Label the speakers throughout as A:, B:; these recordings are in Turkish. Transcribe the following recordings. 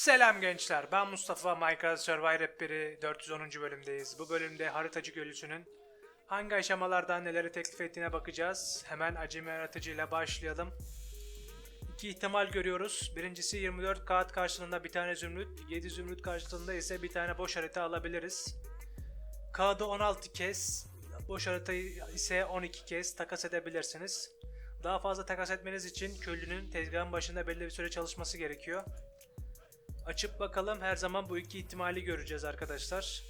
A: Selam gençler, ben Mustafa Minecraft Survivor Rehberi 410. bölümdeyiz. Bu bölümde haritacı gölüsünün hangi aşamalardan neleri teklif ettiğine bakacağız. Hemen acemi yaratıcıyla başlayalım. İki ihtimal görüyoruz. Birincisi 24 kağıt karşılığında bir tane zümrüt, 7 zümrüt karşılığında ise bir tane boş harita alabiliriz. Kağıdı 16 kez, boş haritayı ise 12 kez takas edebilirsiniz. Daha fazla takas etmeniz için köylünün tezgahın başında belli bir süre çalışması gerekiyor. Açıp bakalım her zaman bu iki ihtimali göreceğiz arkadaşlar.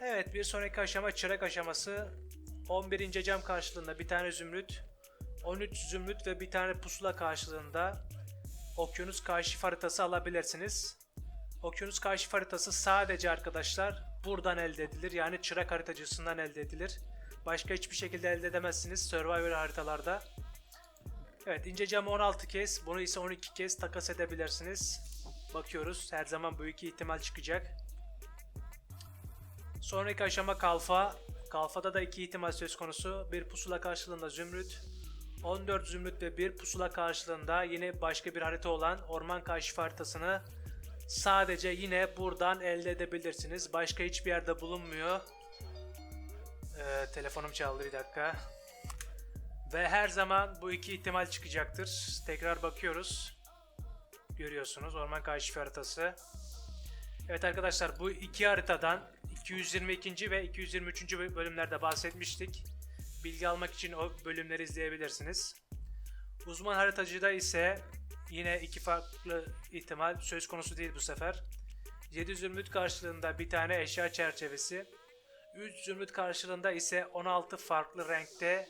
A: Evet bir sonraki aşama çırak aşaması. 11. cam karşılığında bir tane zümrüt. 13 zümrüt ve bir tane pusula karşılığında okyanus kaşif haritası alabilirsiniz. Okyanus kaşif haritası sadece arkadaşlar buradan elde edilir. Yani çırak haritacısından elde edilir. Başka hiçbir şekilde elde edemezsiniz Survivor haritalarda. Evet ince camı 16 kez, bunu ise 12 kez takas edebilirsiniz. Bakıyoruz her zaman bu iki ihtimal çıkacak. Sonraki aşama kalfa. Kalfada da iki ihtimal söz konusu. Bir pusula karşılığında zümrüt. 14 zümrüt ve bir pusula karşılığında yine başka bir harita olan orman kaşif haritasını sadece yine buradan elde edebilirsiniz. Başka hiçbir yerde bulunmuyor. Ee, telefonum çaldı bir dakika. Ve her zaman bu iki ihtimal çıkacaktır. Tekrar bakıyoruz. Görüyorsunuz orman kaşif haritası. Evet arkadaşlar bu iki haritadan 222. ve 223. bölümlerde bahsetmiştik. Bilgi almak için o bölümleri izleyebilirsiniz. Uzman haritacıda ise yine iki farklı ihtimal söz konusu değil bu sefer. 7 zümrüt karşılığında bir tane eşya çerçevesi. 3 zümrüt karşılığında ise 16 farklı renkte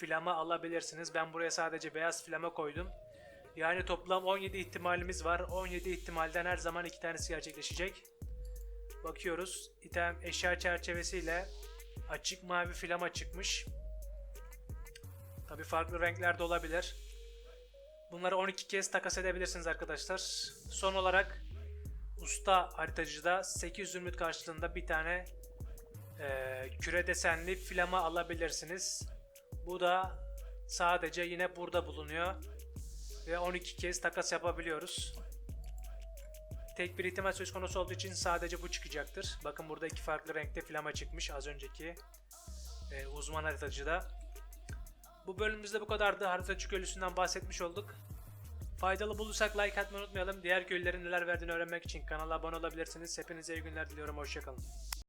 A: flama alabilirsiniz. Ben buraya sadece beyaz flama koydum. Yani toplam 17 ihtimalimiz var. 17 ihtimalden her zaman iki tanesi gerçekleşecek. Bakıyoruz. İtem eşya çerçevesiyle açık mavi flama çıkmış. Tabi farklı renklerde olabilir. Bunları 12 kez takas edebilirsiniz arkadaşlar. Son olarak usta haritacıda 8 zümrüt karşılığında bir tane eee, küre desenli flama alabilirsiniz. Bu da sadece yine burada bulunuyor. Ve 12 kez takas yapabiliyoruz. Tek bir ihtimal söz konusu olduğu için sadece bu çıkacaktır. Bakın burada iki farklı renkte flama çıkmış az önceki e, uzman haritacıda. Bu bölümümüzde bu kadardı. Haritacı köylüsünden bahsetmiş olduk. Faydalı bulursak like atmayı unutmayalım. Diğer köylülerin neler verdiğini öğrenmek için kanala abone olabilirsiniz. Hepinize iyi günler diliyorum. Hoşçakalın.